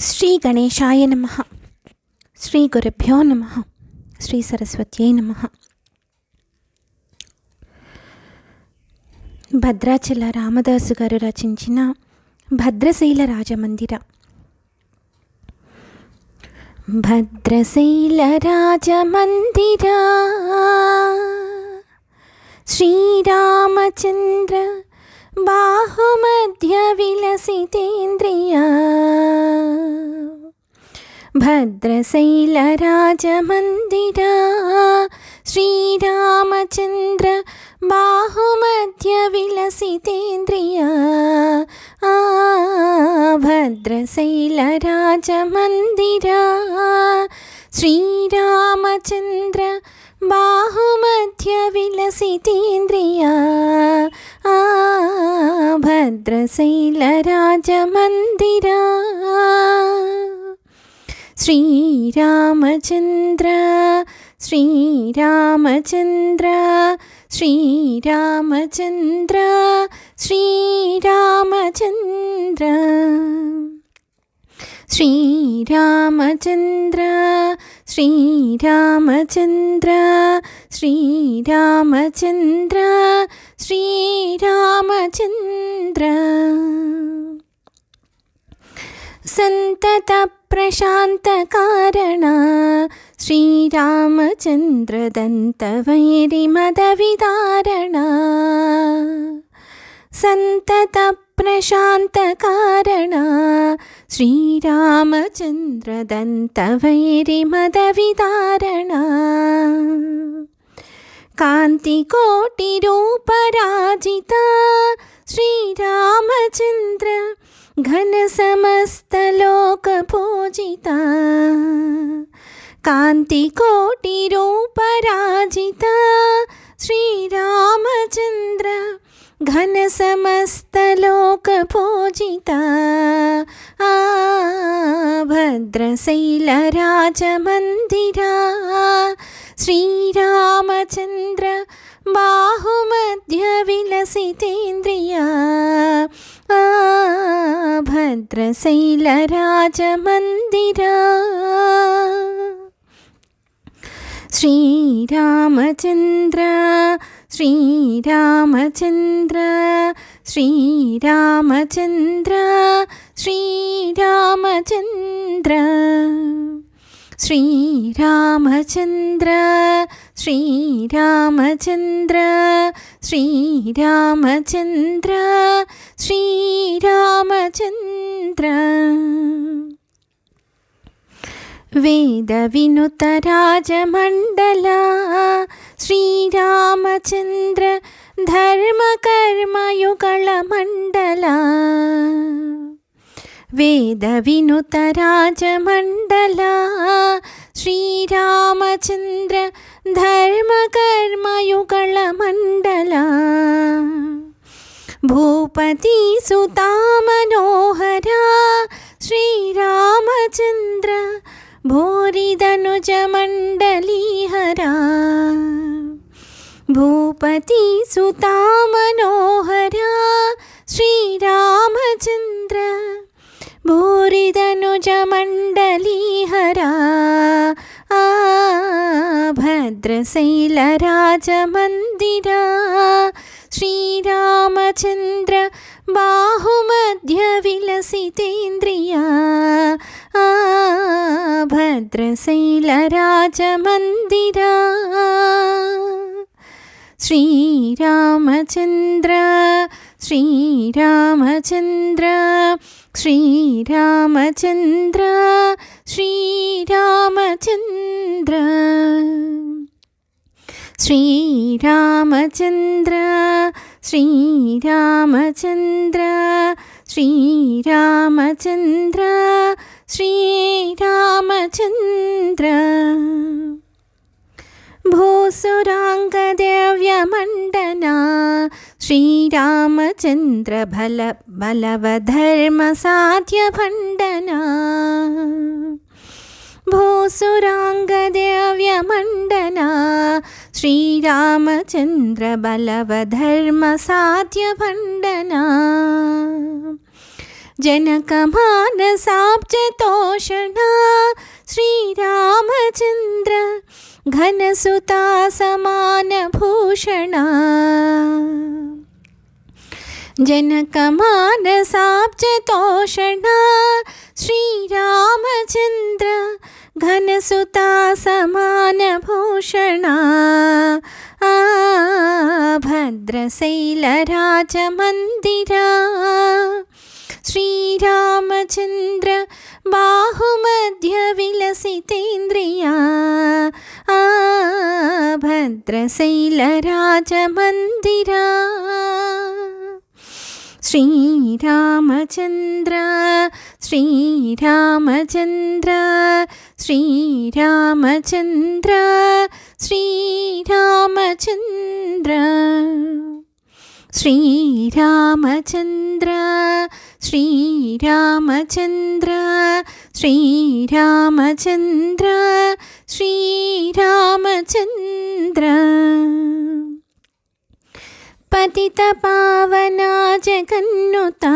శ్రీ గణేశాయ నమ. శ్రీ గురుభ్యో నమ. శ్రీ సరస్వత్యై నమ. భద్రాచల రామదాసు గారు రచించిన భద్రశైల రాజమందిర. భద్రశైల రాజమందిర. శ్రీరామచంద్ర बाहुमध्यविलसितेन्द्रिया। भद्रशैलराजमन्दिरा। श्रीरामचन्द्र बाहुमध्यविलसितेन्द्रिया। भद्रशैलराजमन्दिरा। श्रीरामचन्द्र बाहुमध्यविलसितीन्द्रिया भद्रशैलराजमन्दिरा श्रीरामचन्द्र श्रीरामचन्द्र श्रीरामचन्द्र श्रीरामचन्द्र ശ്രീരാമചന്ദ്ര ശ്രീരാമചന്ദ്ര ശ്രീരാമചന്ദ്ര ശ്രീരാമചന്ദ്ര सन्ततप्रशान्तकारण श्रीरामचन्द्रदन्तवैरिमदविदारण सन्ततप्रशान्तकारण श्रीरामचन्द्रदन्तवैरिमदविदारण कान्तिकोटिरूपराजिता श्रीरामचन्द्र घनसमस्तलोकपूजिता कान्तिकोटिरूपराजिता श्रीरामचन्द्र घनसमस्तलोकपूजिता आ भद्रशैलराजमन्दिरा श्रीरामचन्द्र बाहुमध्यविलसितेन्द्रिया। आ भद्रशैलराजमन्दिरा श्रीरामचन्द्र ശ്രീരാമചന്ദ്ര ശ്രീരാമചന്ദ്ര ശ്രീരാമചന്ദ്ര ശ്രീരാമചന്ദ്ര ശ്രീരാമചന്ദ്ര ശ്രീരാമചന്ദ്ര ശ്രീരാമചന്ദ്ര. वेदविनुतराजमण्डला श्रीरामचन्द्र धर्मकर्मयुगलमण्डला। वेदविनुतराजमण्डला श्रीरामचन्द्र धर्मकर्मयुगलमण्डला। भूपतिसुतामनोहरा श्रीरामचन्द्र भोरिदनुजमण्डलीहरा भूपतिसुतामनोहरा। श्रीरामचन्द्र। भोरिदनुजमण्डलीहरा भद्रशैलराजमन्दिरा श्रीरामचन्द्र बाहुमध्यविलसितेन्द्रिया। ഭദ്രസൈല രാജമന്ദിര ശ്രീരാമചന്ദ്ര ശ്രീരാമചന്ദ്ര ശ്രീരാമചന്ദ്ര ശ്രീരാമചന്ദ്ര. ശ്രീരാമചന്ദ്ര ശ്രീരാമചന്ദ്ര ശ്രീരാമചന്ദ്ര श्रीरामचन्द्र। भूसुराङ्गदेव्यमण्डना श्रीरामचन्द्र बल भूसुराङ्गदेव्यमण्डना श्रीरामचन्द्र बलवधर्मसाध्यभण्डना। जनकमानसाब्जतोषणा श्रीरामचन्द्र घनसुता समानभूषणा जनकमानसाब्जतोषणा श्रीरामचन्द्र घनसुता समानभूषणा भद्रशैलराजमन्दिरा ശ്രീരാമചന്ദ്ര ബാഹുമധ്യവിലസിതേന്ദ്രിയ ഭദ്രശൈലരാജമന്ദിര. ശ്രീരാമചന്ദ്ര ശ്രീരാമചന്ദ്ര ശ്രീരാമചന്ദ്ര ശ്രീരാമചന്ദ്ര. ശ്രീരാമചന്ദ്ര ശ്രീരാമചന്ദ്ര ശ്രീരാമചന്ദ്ര ശ്രീരാമചന്ദ്ര. പതിതപാവനാ ജഗന്നുത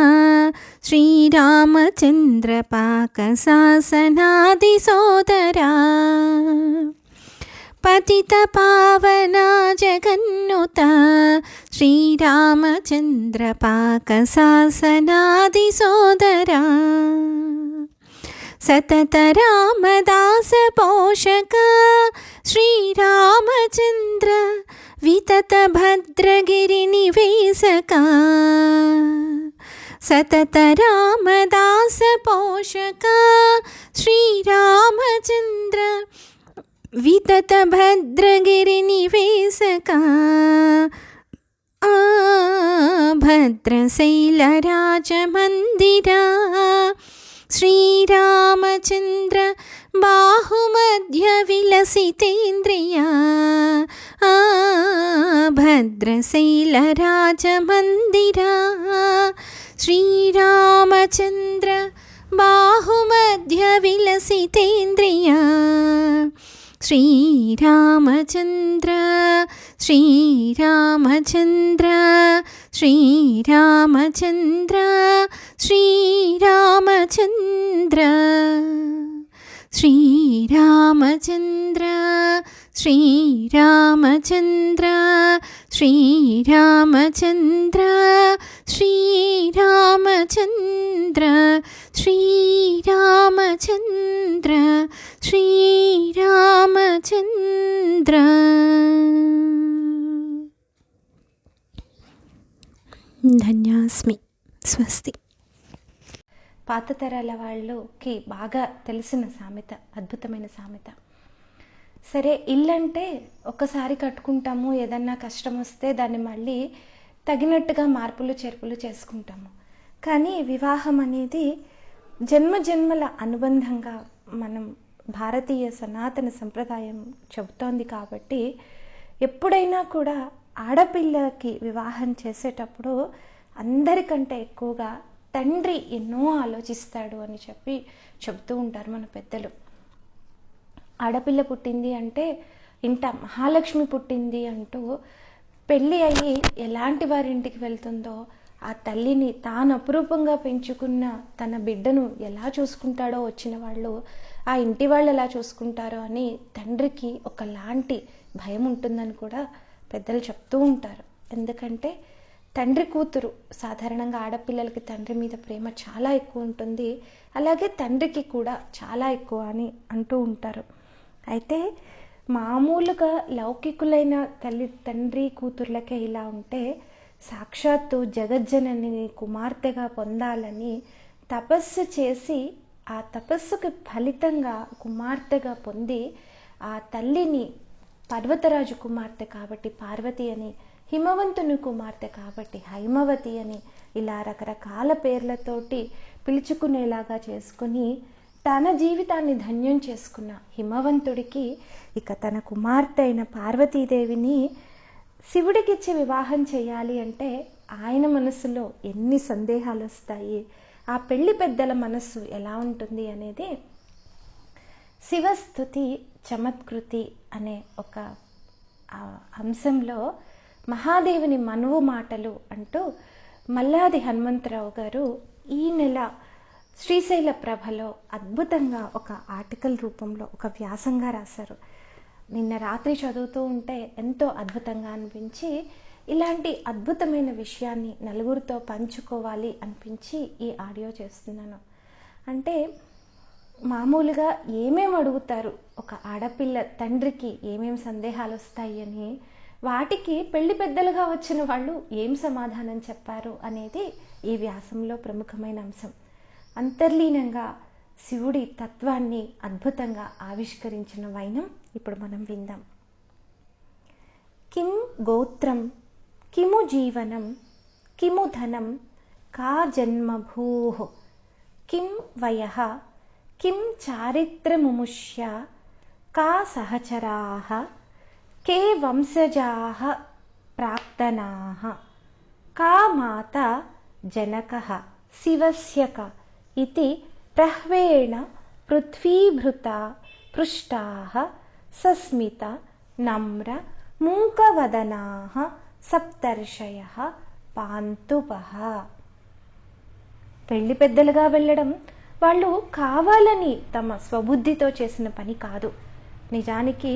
ശ്രീരാമചന്ദ്ര പാകസാസനാദിസോദരാ പതിതപാവനാ ജഗന്നുത श्रीरामचन्द्रपाकशासनादिसोदरा सततरामदासपोषक श्रीरामचन्द्र विततभद्रगिरिनिवेशका सततरामदासपोषक श्रीरामचन्द्र विततभद्रगिरिनिवेशका आ भद्रशैलराजमन्दिरा श्रीरामचन्द्र बाहुमध्यविलसितेन्द्रिया। आ भद्रशैलराजमन्दिरा श्रीरामचन्द्र बाहुमध्यविलसितेन्द्रिया ശ്രീരാമചന്ദ്ര ശ്രീരാമചന്ദ്ര ശ്രീരാമചന്ദ്ര ശ്രീരാമചന്ദ്ര ശ്രീരാമചന്ദ്ര ശ്രീരാമചന്ദ്ര ശ്രീരാമചന്ദ്ര ശ്രീരാമചന്ദ്ര ശ്രീരാമചന്ദ്ര శ్రీరామచంద్ర. ధన్యాస్మి. స్వస్తి. పాత తరాల వాళ్ళకి బాగా తెలిసిన సామెత అద్భుతమైన సామెత. సరే ఇల్లంటే ఒకసారి కట్టుకుంటాము ఏదన్నా కష్టం వస్తే దాన్ని మళ్ళీ తగినట్టుగా మార్పులు చేర్పులు చేసుకుంటాము. కానీ వివాహం అనేది జన్మ జన్మల అనుబంధంగా మనం భారతీయ సనాతన సంప్రదాయం చెబుతోంది కాబట్టి ఎప్పుడైనా కూడా ఆడపిల్లకి వివాహం చేసేటప్పుడు అందరికంటే ఎక్కువగా తండ్రి ఎన్నో ఆలోచిస్తాడు అని చెప్పి చెబుతూ ఉంటారు మన పెద్దలు. ఆడపిల్ల పుట్టింది అంటే ఇంట మహాలక్ష్మి పుట్టింది అంటూ పెళ్ళి అయ్యి ఎలాంటి వారింటికి వెళ్తుందో ఆ తల్లిని తాను అపురూపంగా పెంచుకున్న తన బిడ్డను ఎలా చూసుకుంటాడో వచ్చిన వాళ్ళు ఆ ఇంటి వాళ్ళు ఎలా చూసుకుంటారో అని తండ్రికి ఒకలాంటి భయం ఉంటుందని కూడా పెద్దలు చెప్తూ ఉంటారు. ఎందుకంటే తండ్రి కూతురు సాధారణంగా ఆడపిల్లలకి తండ్రి మీద ప్రేమ చాలా ఎక్కువ ఉంటుంది. అలాగే తండ్రికి కూడా చాలా ఎక్కువ అని అంటూ ఉంటారు. అయితే మామూలుగా లౌకికులైన తల్లి తండ్రి కూతుర్లకే ఇలా ఉంటే సాక్షాత్తు జగజ్జనని కుమార్తెగా పొందాలని తపస్సు చేసి ఆ తపస్సుకి ఫలితంగా కుమార్తెగా పొంది ఆ తల్లిని పర్వతరాజు కుమార్తె కాబట్టి పార్వతి అని హిమవంతుని కుమార్తె కాబట్టి హైమవతి అని ఇలా రకరకాల పేర్లతోటి పిలుచుకునేలాగా చేసుకుని తన జీవితాన్ని ధన్యం చేసుకున్న హిమవంతుడికి ఇక తన కుమార్తె అయిన పార్వతీదేవిని శివుడికిచ్చి వివాహం చేయాలి అంటే ఆయన మనసులో ఎన్ని సందేహాలు వస్తాయి? ఆ పెళ్ళి పెద్దల మనస్సు ఎలా ఉంటుంది అనేది శివస్థుతి చమత్కృతి అనే ఒక అంశంలో మహాదేవుని మనువు మాటలు అంటూ మల్లాది హనుమంతరావు గారు ఈ నెల శ్రీశైల ప్రభలో అద్భుతంగా ఒక ఆర్టికల్ రూపంలో ఒక వ్యాసంగా రాశారు. నిన్న రాత్రి చదువుతూ ఉంటే ఎంతో అద్భుతంగా అనిపించి ఇలాంటి అద్భుతమైన విషయాన్ని నలుగురితో పంచుకోవాలి అనిపించి ఈ ఆడియో చేస్తున్నాను. అంటే మామూలుగా ఏమేమి అడుగుతారు? ఒక ఆడపిల్ల తండ్రికి ఏమేమి సందేహాలు వస్తాయి అని వాటికి పెళ్ళి పెద్దలుగా వచ్చిన వాళ్ళు ఏం సమాధానం చెప్పారు అనేది ఈ వ్యాసంలో ప్రముఖమైన అంశం. అంతర్లీనంగా శివుడి తత్వాన్ని అద్భుతంగా ఆవిష్కరించిన వైనం ఇప్పుడు మనం విందాం కిం గోత్రం కిము జీవనం కిము ధనం కా జన్మభూ కిం వయ కిం చారిత్రముముష్య కా సహచరా కే వంశజా ప్రాక్తనా కా మాత జనక శివస్య క ఇది ప్రహ్వేణ పృథ్వీభృత పృష్టా సస్మిత నమ్ర మూకవదనా సప్తర్షయ పాంతుపః. పెళ్ళి పెద్దలుగా వెళ్ళడం వాళ్ళు కావాలని తమ స్వబుద్ధితో చేసిన పని కాదు. నిజానికి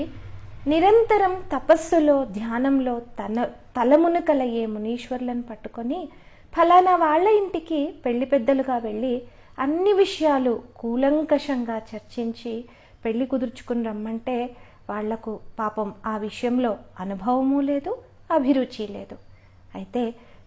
నిరంతరం తపస్సులో ధ్యానంలో తన తలమునకలయ్యే మునీశ్వర్లను పట్టుకొని ఫలానా వాళ్ళ ఇంటికి పెళ్ళి పెద్దలుగా వెళ్ళి అన్ని విషయాలు కూలంకషంగా చర్చించి పెళ్ళి కుదుర్చుకుని రమ్మంటే వాళ్ళకు పాపం ఆ విషయంలో అనుభవము లేదు అభిరుచి లేదు. అయితే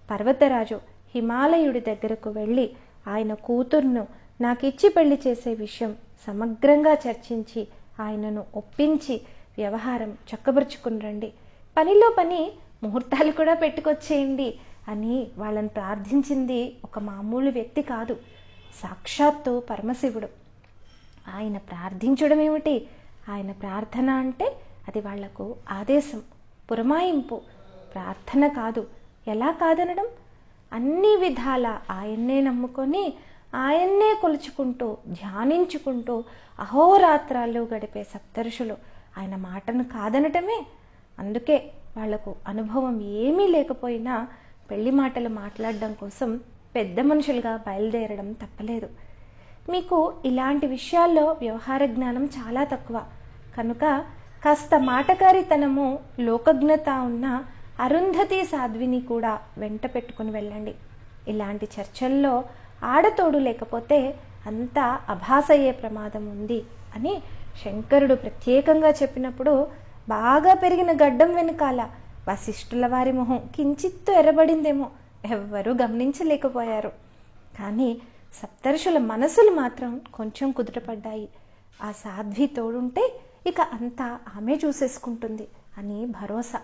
పర్వతరాజు హిమాలయుడి దగ్గరకు వెళ్ళి ఆయన కూతుర్ను నాకిచ్చి పెళ్ళి చేసే విషయం సమగ్రంగా చర్చించి ఆయనను ఒప్పించి వ్యవహారం చక్కబరుచుకుని రండి. పనిలో పని ముహూర్తాలు కూడా పెట్టుకొచ్చేయండి అని వాళ్ళని ప్రార్థించింది ఒక మామూలు వ్యక్తి కాదు సాక్షాత్తు పరమశివుడు. ఆయన ప్రార్థించడం ఏమిటి ఆయన ప్రార్థన అంటే అది వాళ్ళకు ఆదేశం పురమాయింపు. ప్రార్థన కాదు. ఎలా కాదనడం? అన్ని విధాల ఆయన్నే నమ్ముకొని ఆయన్నే కొలుచుకుంటూ ధ్యానించుకుంటూ అహోరాత్రాలు గడిపే సప్తరుషులు ఆయన మాటను కాదనటమే. అందుకే వాళ్ళకు అనుభవం ఏమీ లేకపోయినా పెళ్ళి మాటలు మాట్లాడడం కోసం పెద్ద మనుషులుగా బయలుదేరడం తప్పలేదు. మీకు ఇలాంటి విషయాల్లో వ్యవహార జ్ఞానం చాలా తక్కువ. కనుక కాస్త మాటకారితనము లోకజ్ఞత ఉన్న అరుంధతి సాధ్విని కూడా వెంట పెట్టుకుని వెళ్ళండి. ఇలాంటి చర్చల్లో ఆడతోడు లేకపోతే అంతా అభాసయ్యే ప్రమాదం ఉంది అని శంకరుడు ప్రత్యేకంగా చెప్పినప్పుడు బాగా పెరిగిన గడ్డం వెనకాల వశిష్ఠుల వారి మొహం కించిత్తు ఎర్రబడిందేమో. ఎవ్వరూ గమనించలేకపోయారు. కానీ సప్తర్షుల మనసులు మాత్రం కొంచెం కుదుటపడ్డాయి. ఆ సాధ్వి తోడుంటే ఇక అంతా ఆమె చూసేసుకుంటుంది అని భరోసా.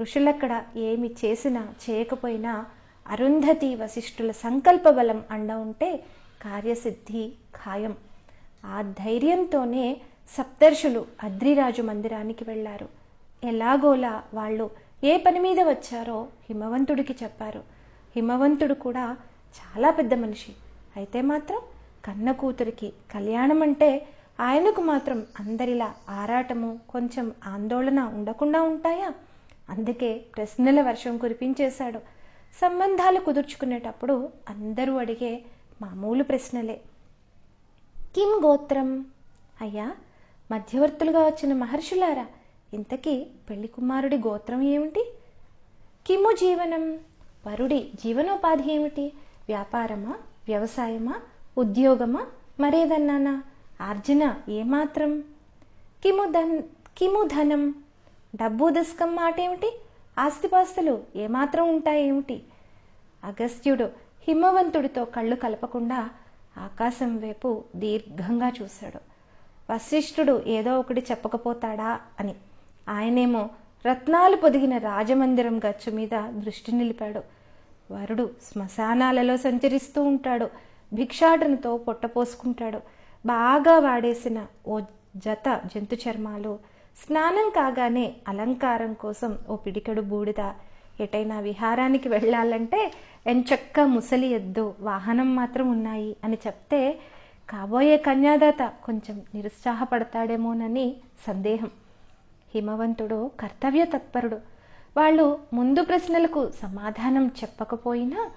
ఋషులక్కడ ఏమి చేసినా చేయకపోయినా అరుంధతి వశిష్ఠుల సంకల్ప బలం అండ ఉంటే కార్యసిద్ధి ఖాయం. ఆ ధైర్యంతోనే సప్తర్షులు అద్రిరాజు మందిరానికి వెళ్ళారు ఎలాగోలా వాళ్ళు ఏ పని మీద వచ్చారో హిమవంతుడికి చెప్పారు. హిమవంతుడు కూడా చాలా పెద్ద మనిషి. అయితే మాత్రం కన్న కూతురికి కళ్యాణం అంటే ఆయనకు మాత్రం అందరిలా ఆరాటము కొంచెం ఆందోళన ఉండకుండా ఉంటాయా? అందుకే ప్రశ్నల వర్షం కురిపించేశాడు. సంబంధాలు కుదుర్చుకునేటప్పుడు అందరూ అడిగే మామూలు ప్రశ్నలే. కిం గోత్రం? అయ్యా మధ్యవర్తులుగా వచ్చిన మహర్షులారా ఇంతకీ పెళ్ళి కుమారుడి గోత్రం ఏమిటి? కిము జీవనం? వరుడి జీవనోపాధి ఏమిటి? వ్యాపారమా? వ్యవసాయమా ఉద్యోగమా మరేదన్నానా? ఆర్జన ఏమాత్రం? కిము ధన్ కిము ధనం? డబ్బు దశకం మాట ఏమిటి ఆస్తిపాస్తులు ఏమాత్రం ఉంటాయేమిటి? అగస్త్యుడు హిమవంతుడితో కళ్ళు కలపకుండా ఆకాశం వైపు దీర్ఘంగా చూశాడు. వశిష్ఠుడు ఏదో ఒకటి చెప్పకపోతాడా అని. ఆయనేమో రత్నాలు పొదిగిన రాజమందిరం గచ్చు మీద దృష్టి నిలిపాడు. వరుడు శ్మశానాలలో సంచరిస్తూ ఉంటాడు. భిక్షాటనతో పొట్టపోసుకుంటాడు బాగా వాడేసిన ఓ జత జంతు చర్మాలు. స్నానం కాగానే అలంకారం కోసం ఓ పిడికడు బూడిద. ఎటైనా విహారానికి వెళ్ళాలంటే ఎంచక్క ముసలి ఎద్దు వాహనం మాత్రం ఉన్నాయి అని చెప్తే కాబోయే కన్యాదాత కొంచెం నిరుత్సాహపడతాడేమోనని సందేహం. హిమవంతుడు కర్తవ్య తత్పరుడు. వాళ్ళు ముందు ప్రశ్నలకు సమాధానం చెప్పకపోయినా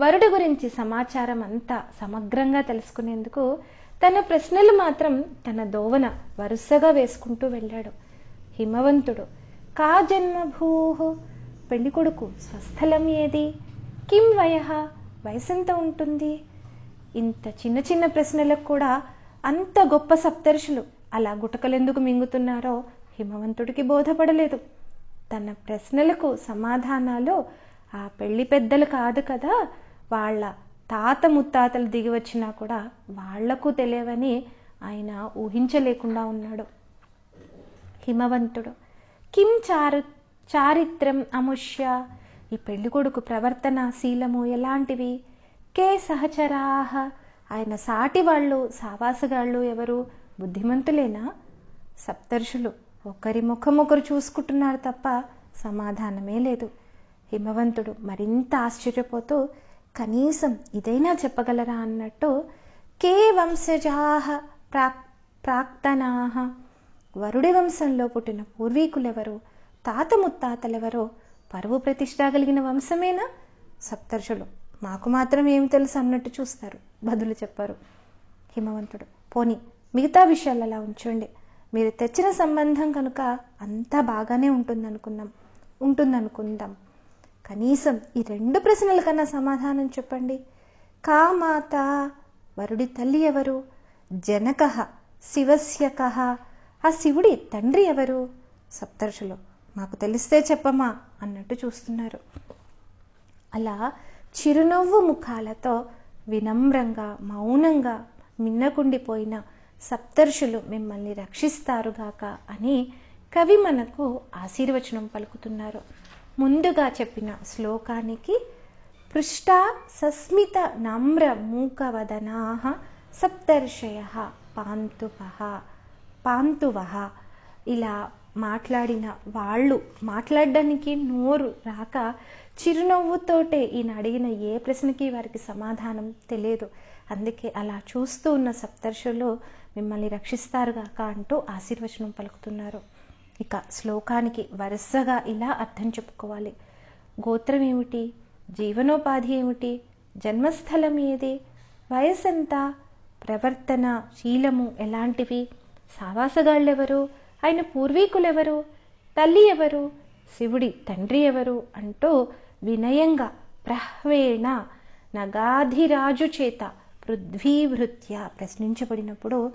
వరుడి గురించి సమాచారం అంతా సమగ్రంగా తెలుసుకునేందుకు తన ప్రశ్నలు మాత్రం తన దోవన వరుసగా వేసుకుంటూ వెళ్ళాడు. హిమవంతుడు కా జన్మభూ? పెళ్ళి కొడుకు స్వస్థలం ఏది? కిం వయ? వయసెంత ఉంటుంది? ఇంత చిన్న చిన్న ప్రశ్నలకు కూడా అంత గొప్ప సప్తర్షులు అలా గుటకలెందుకు మింగుతున్నారో హిమవంతుడికి బోధపడలేదు. తన ప్రశ్నలకు సమాధానాలు ఆ పెళ్ళి పెద్దలు కాదు కదా వాళ్ళ తాత ముత్తాతలు దిగి వచ్చినా కూడా వాళ్ళకు తెలియవని ఆయన ఊహించలేకుండా ఉన్నాడు. హిమవంతుడు కిం చారు చారిత్రం అముష్య? ఈ పెళ్ళికొడుకు ప్రవర్తన శీలము ఎలాంటివి? కే సహచరాహ ఆయన సాటి వాళ్ళు సావాసగాళ్ళు ఎవరు? బుద్ధిమంతులేనా? సప్తర్షులు ఒకరి ముఖం ఒకరు చూసుకుంటున్నారు తప్ప సమాధానమే లేదు. హిమవంతుడు మరింత ఆశ్చర్యపోతూ కనీసం ఇదైనా చెప్పగలరా? అన్నట్టు కే వంశజాహ ప్రాక్ ప్రాక్తనాహ వరుడి వంశంలో పుట్టిన పూర్వీకులెవరు తాత ముత్తాతలెవరో పరువు ప్రతిష్ట కలిగిన వంశమేనా? సప్తర్షులు మాకు మాత్రం ఏం తెలుసు అన్నట్టు చూస్తారు బదులు చెప్పారు. హిమవంతుడు పోని మిగతా విషయాలు అలా ఉంచండి. మీరు తెచ్చిన సంబంధం కనుక అంతా బాగానే ఉంటుందనుకున్నాం ఉంటుందనుకుందాం. కనీసం ఈ రెండు ప్రశ్నల కన్నా సమాధానం చెప్పండి. కా మాత వరుడి తల్లి ఎవరు? జనక శివస్యక. ఆ శివుడి తండ్రి ఎవరు? సప్తర్షులు. మాకు తెలిస్తే చెప్పమా? అన్నట్టు చూస్తున్నారు. అలా చిరునవ్వు ముఖాలతో వినమ్రంగా మౌనంగా మిన్నకుండిపోయిన సప్తర్షులు మిమ్మల్ని రక్షిస్తారుగాక అని కవి మనకు ఆశీర్వచనం పలుకుతున్నారు. ముందుగా చెప్పిన శ్లోకానికి పృష్ట సస్మిత నమ్ర మూకవదనా సప్తర్షయ పాంతువ పాంతువ. ఇలా మాట్లాడిన వాళ్ళు మాట్లాడడానికి నోరు రాక చిరునవ్వుతోటే ఈయన అడిగిన ఏ ప్రశ్నకి వారికి సమాధానం తెలియదు. అందుకే అలా చూస్తూ ఉన్న సప్తర్షులు మిమ్మల్ని రక్షిస్తారుగాక అంటూ ఆశీర్వచనం పలుకుతున్నారు. ఇక శ్లోకానికి వరుసగా ఇలా అర్థం చెప్పుకోవాలి. గోత్రం ఏమిటి? జీవనోపాధి ఏమిటి? జన్మస్థలం ఏది? వయసెంత? ప్రవర్తన శీలము ఎలాంటివి? సావాసగాళ్ళెవరు? ఆయన పూర్వీకులెవరు? తల్లి ఎవరు? శివుడి తండ్రి ఎవరు? అంటూ వినయంగా ప్రహ్వేణ నగాధిరాజు చేత పృథ్వీభృత్య ప్రశ్నించబడినప్పుడు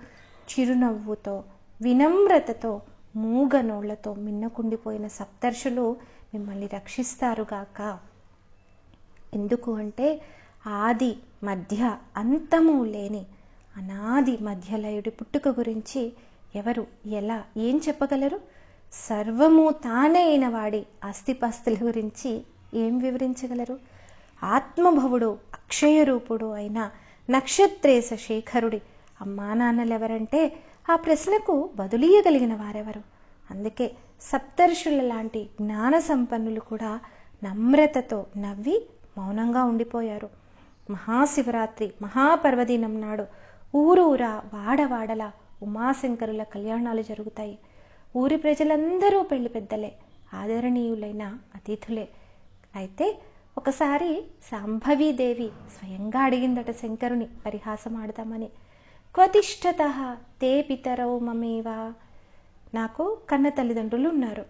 చిరునవ్వుతో వినమ్రతతో మూగనోళ్ళతో మిన్నకుండిపోయిన సప్తర్షులు మిమ్మల్ని రక్షిస్తారుగాక ఎందుకు అంటే ఆది మధ్య అంతము లేని అనాది మధ్యలయుడి పుట్టుక గురించి ఎవరు ఎలా ఏం చెప్పగలరు? సర్వము తానే అయిన వాడి ఆస్తిపాస్తుల గురించి ఏం వివరించగలరు? ఆత్మభవుడు అక్షయ రూపుడు అయిన నక్షత్రేశ శేఖరుడి అమ్మా నాన్నలెవరంటే ఆ ప్రశ్నకు బదులీయగలిగిన వారెవరు. అందుకే సప్తర్షుల లాంటి జ్ఞాన సంపన్నులు కూడా నమ్రతతో నవ్వి మౌనంగా ఉండిపోయారు. మహాశివరాత్రి మహాపర్వదినం నాడు ఊరూరా వాడవాడల ఉమాశంకరుల కళ్యాణాలు జరుగుతాయి. ఊరి ప్రజలందరూ పెళ్ళి పెద్దలే ఆదరణీయులైన అతిథులే. అయితే ఒకసారి సాంభవీదేవి స్వయంగా అడిగిందట శంకరుని పరిహాసం ఆడదామని క్వతిష్టత తే పితరౌ మమేవా. నాకు కన్న తల్లిదండ్రులు ఉన్నారు.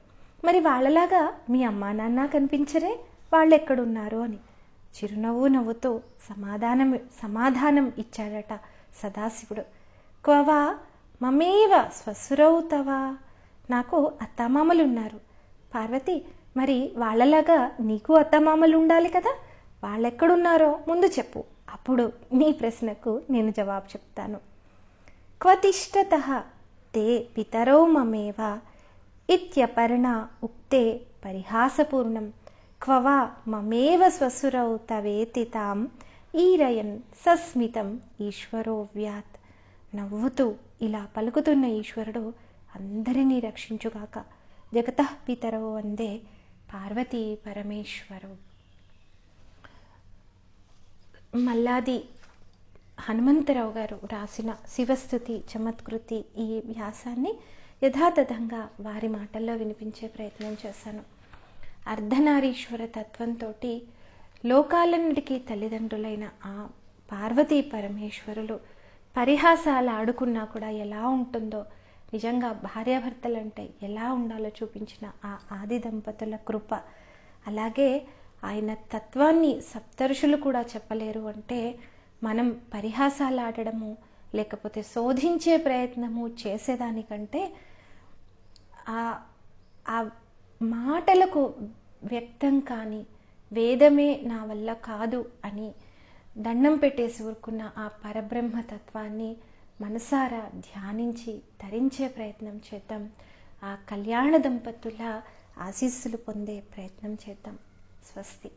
మరి వాళ్ళలాగా మీ అమ్మా నాన్న కనిపించరే? వాళ్ళు ఎక్కడున్నారు అని. చిరునవ్వు నవ్వుతూ సమాధానం సమాధానం ఇచ్చాడట సదాశివుడు. క్వవా? మమేవ? స్వసురవుతవా నాకు అత్తామామలు ఉన్నారు పార్వతి మరి వాళ్ళలాగా నీకు అత్తమామలు ఉండాలి కదా? వాళ్ళెక్కడున్నారో ముందు చెప్పు. అప్పుడు నీ ప్రశ్నకు నేను జవాబు చెప్తాను. క్వతిష్టత తే పితరౌ మమేవ ఇత్యపర్ణ ఉక్తే పరిహాసపూర్ణం. క్వవా మమేవ స్వసురౌ తవేతి తాం ఈరయన్ సస్మితం ఈశ్వరో వ్యాత్. నవ్వుతూ ఇలా పలుకుతున్న ఈశ్వరుడు అందరినీ రక్షించుగాక జగత పితరో వందే పార్వతీ పరమేశ్వరు మల్లాది హనుమంతరావు గారు రాసిన శివస్థుతి చమత్కృతి ఈ వ్యాసాన్ని యథాతథంగా వారి మాటల్లో వినిపించే ప్రయత్నం చేశాను. అర్ధనారీశ్వర తత్వంతో లోకాలన్నిటికీ తల్లిదండ్రులైన ఆ పార్వతీ పరమేశ్వరులు పరిహాసాలు ఆడుకున్నా కూడా ఎలా ఉంటుందో నిజంగా భార్యాభర్తలంటే ఎలా ఉండాలో చూపించిన ఆ ఆది దంపతుల కృప. అలాగే ఆయన తత్వాన్ని సప్తరుషులు కూడా చెప్పలేరు అంటే మనం పరిహాసాలు ఆడడము లేకపోతే శోధించే ప్రయత్నము చేసేదానికంటే ఆ ఆ మాటలకు వ్యక్తం కాని వేదమే నా వల్ల కాదు అని దండం పెట్టేసి ఊరుకున్న ఆ పరబ్రహ్మ తత్వాన్ని మనసారా ధ్యానించి ధరించే ప్రయత్నం చేద్దాం. ఆ కళ్యాణ దంపతుల ఆశీస్సులు పొందే ప్రయత్నం చేద్దాం. స్వస్తి.